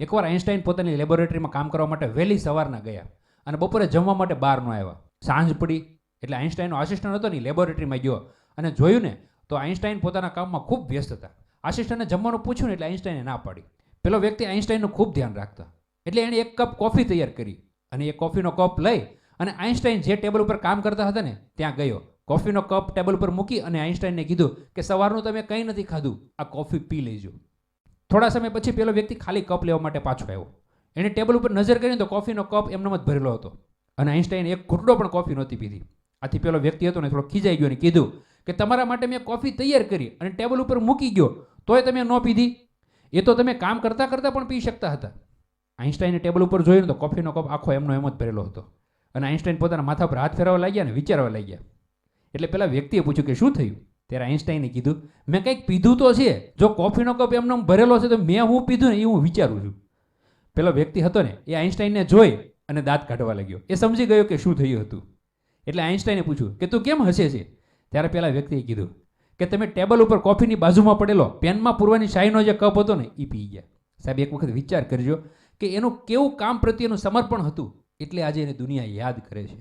એકવાર આઈન્સ્ટાઈન પોતાની લેબોરેટરીમાં કામ કરવા માટે વહેલી સવારના ગયા અને બપોરે જમવા માટે બહાર ન આવ્યા. સાંજ પડી એટલે આઈન્સ્ટાઈનનો આસિસ્ટન્ટ હતો ને લેબોરેટરીમાં ગયો અને જોયું ને તો આઈન્સ્ટાઈન પોતાના કામમાં ખૂબ વ્યસ્ત હતા. આસિસ્ટન્ટને જમવાનું પૂછ્યું ને એટલે આઈન્સ્ટાઈને ના પાડી. પેલો વ્યક્તિ આઈન્સ્ટાઈનનું ખૂબ ધ્યાન રાખતા. એટલે એણે એક કપ કોફી તૈયાર કરી અને એ કોફીનો કપ લઈ અને આઈન્સ્ટાઈન જે ટેબલ ઉપર કામ કરતા હતા ને ત્યાં ગયો. કોફીનો કપ ટેબલ ઉપર મૂકી અને આઈન્સ્ટાઈને કીધું કે સવારનું તમે કંઈ નથી ખાધું, આ કોફી પી લેજો. થોડા સમય પછી પેલો વ્યક્તિ ખાલી કપ લેવા માટે પાછો આવ્યો. એણે ટેબલ ઉપર નજર કરીને તો કોફીનો કપ એમનો જ ભરેલો હતો. અને આઈન્સ્ટાઈને એક ઘૂંટડો પણ કોફી નહોતી પીધી. આથી પેલો વ્યક્તિ હતો ને થોડો ખીજાઈ ગયો અને કીધું કે તમારા માટે મેં કોફી તૈયાર કરી અને ટેબલ ઉપર મૂકી ગયો, તોય તમે ન પીધી. એ તો તમે કામ કરતાં કરતાં પણ પી શકતા હતા. આઈન્સ્ટાઈને ટેબલ ઉપર જોયું તો કોફીનો કપ આખો એમનો એમ જ ભરેલો હતો. અને આઈન્સ્ટાઈન પોતાના માથા પર હાથ ફેરવવા લાગ્યા અને વિચારવા લાગ્યા. એટલે પેલા વ્યક્તિએ પૂછ્યું કે શું થયું? ત્યારે આઈન્સ્ટાઈને કીધું, મેં કંઈક પીધું તો છે, જો કોફીનો કપ એમને એમ ભરેલો છે તો મેં હું પીધું ને એ હું વિચારું છું. પેલો વ્યક્તિ હતો ને, એ આઈન્સ્ટાઈને જોઈ અને દાંત કાઢવા લાગ્યો. એ સમજી ગયો કે શું થયું હતું. એટલે આઈન્સ્ટાઈને પૂછ્યું, કે તું કેમ હસે છે? ત્યારે પેલા વ્યક્તિએ કીધું, કે તમે ટેબલ ઉપર કોફીની બાજુમાં પડેલો, પેનમાં પૂરવાની શાહીનો જે કપ હતો ને એ પી ગયા. સાહેબ, એક વખત વિચાર કરજો કે એનું કેવું કામ પ્રત્યેનું સમર્પણ હતું, એટલે આજે એને દુનિયા યાદ કરે છે.